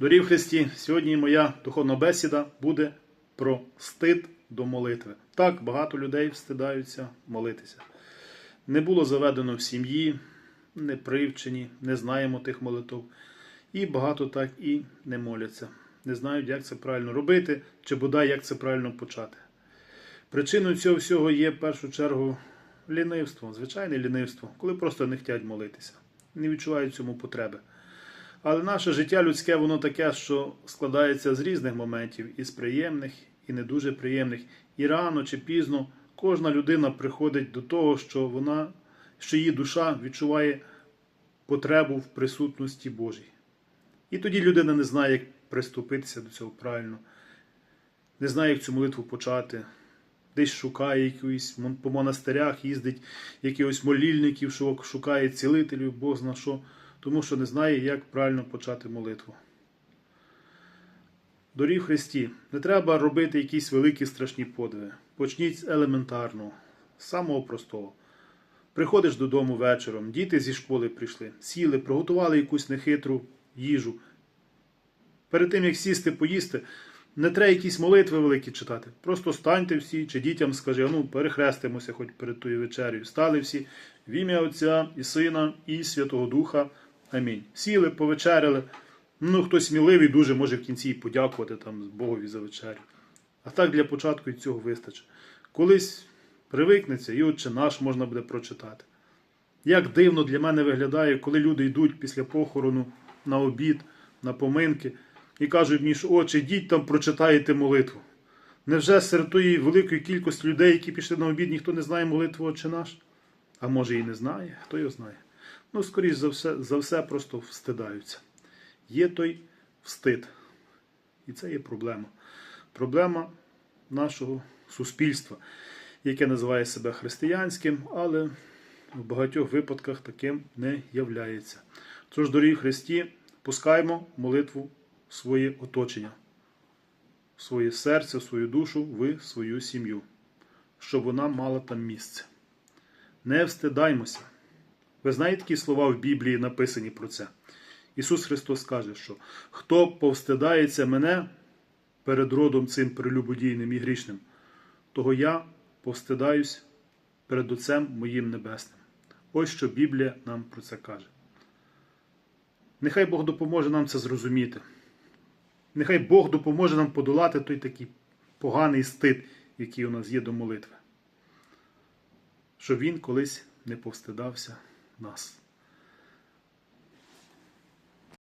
Дорів Христі, сьогодні моя духовна бесіда буде про стид до молитви. Так, багато людей встидаються молитися. Не було заведено в сім'ї, не привчені, не знаємо тих молитв. І багато так і не моляться. Не знають, як це правильно робити, чи бодай як це правильно почати. Причиною цього всього є в першу чергу лінивство, звичайне лінивство, коли просто не хочуть молитися, не відчувають цьому потреби. Але наше життя людське, воно таке, що складається з різних моментів, із приємних, і не дуже приємних. І рано чи пізно кожна людина приходить до того, що вона, що її душа відчуває потребу в присутності Божій. І тоді людина не знає, як приступитися до цього правильно, не знає, як цю молитву почати. Десь шукає якусь по монастирях, їздить якихось молільників, шукає цілителів, Бог зна що, тому що не знає, як правильно почати молитву. Дорів Христі, не треба робити якісь великі страшні подвиги. Почніть з елементарного, з самого простого. Приходиш додому вечором, діти зі школи прийшли, сіли, приготували якусь нехитру їжу. Перед тим, як сісти поїсти, не треба якісь молитви великі читати. Просто станьте всі, чи дітям скажи, ну перехрестимося хоч перед тою вечерею. Стали всі в ім'я Отця і Сина, і Святого Духа. Амінь. Сіли, повечеряли. Ну, хтось сміливий дуже може в кінці подякувати там Богові за вечерю. А так для початку і цього вистачить. Колись привикнеться, і отче наш можна буде прочитати. Як дивно для мене виглядає, коли люди йдуть після похорону на обід, на поминки і кажуть що отче, йдіть там, прочитаєте молитву. Невже серед тої великої кількості людей, які пішли на обід, ніхто не знає молитву Отче наш? А може і не знає, хто його знає. Ну, скоріш за все, за все просто встидаються. Є той встид. І це є проблема. Проблема нашого суспільства, яке називає себе християнським, але в багатьох випадках таким не являється. Тож, дорогі Христі, пускаємо молитву своє оточення, своє серце, свою душу, в свою сім'ю, щоб вона мала там місце. Не встидаймося. Ви знаєте такі слова в Біблії написані про це. Ісус Христос каже, що хто повстидається мене перед родом цим прелюбодійним і грішним, того я повстидаюсь перед Отцем моїм Небесним. Ось що Біблія нам про це каже. Нехай Бог допоможе нам це зрозуміти. Нехай Бог допоможе нам подолати той такий поганий стид, який у нас є до молитви. Щоб Він колись не повстидався нас.